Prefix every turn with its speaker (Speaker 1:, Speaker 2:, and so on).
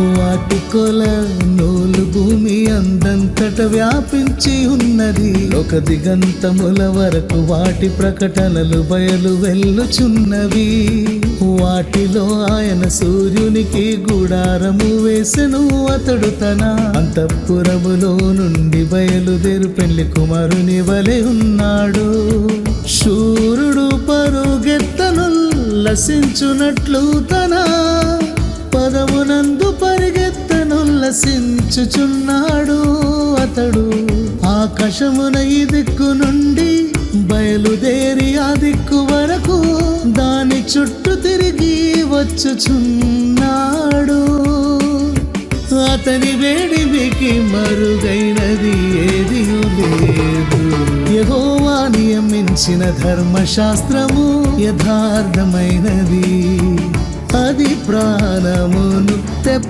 Speaker 1: వాటి కొల నూలు భూమి అందంతట వ్యాపించి ఉన్నది. ఒక దిగంతముల వరకు వాటి ప్రకటనలు బయలు వెళ్ళుచున్నవి. వాటిలో ఆయన సూర్యునికి గుడారము వేసెను అతడు తన అంతఃపురములో నుండి బయలుదేరు పెళ్ళి కుమారుని వలె ఉన్నాడు. శూరుడు పరుగెత్తను లసించునట్లు తనా పరిగెత్తను అతడు. ఆకాశమున ఈ దిక్కు నుండి బయలుదేరి ఆ దిక్కు వరకు దాని చుట్టూ తిరిగి వచ్చుచున్నాడు. అతని వేడిమికి మరుగైనది ఏది లేదు. యహోవా నియమించిన ధర్మశాస్త్రము యథార్థమైనది. అది ప్రాణమును తెప్ప